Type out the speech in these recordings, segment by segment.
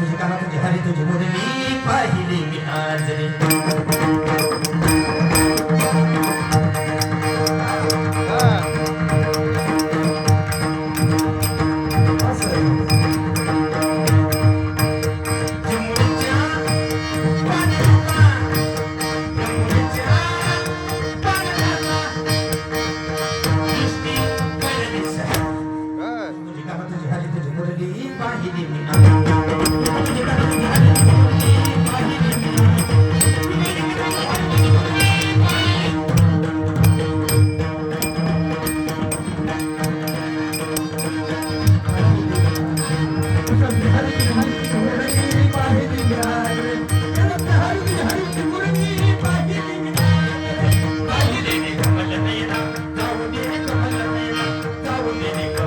তুঝ কানা তুঝ Hari তুঝ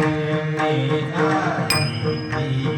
Thank you.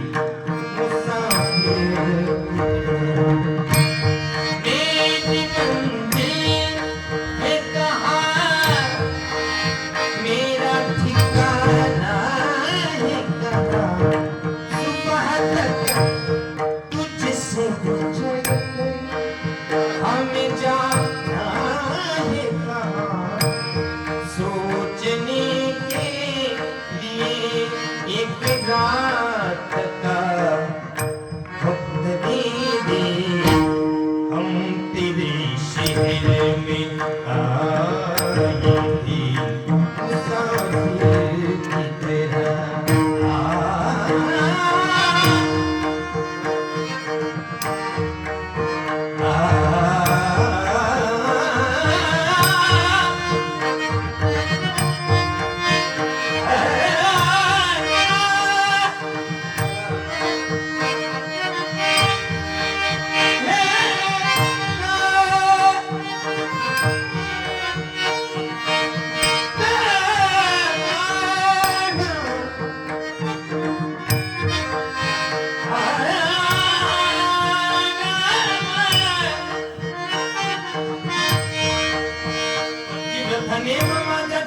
माझ्या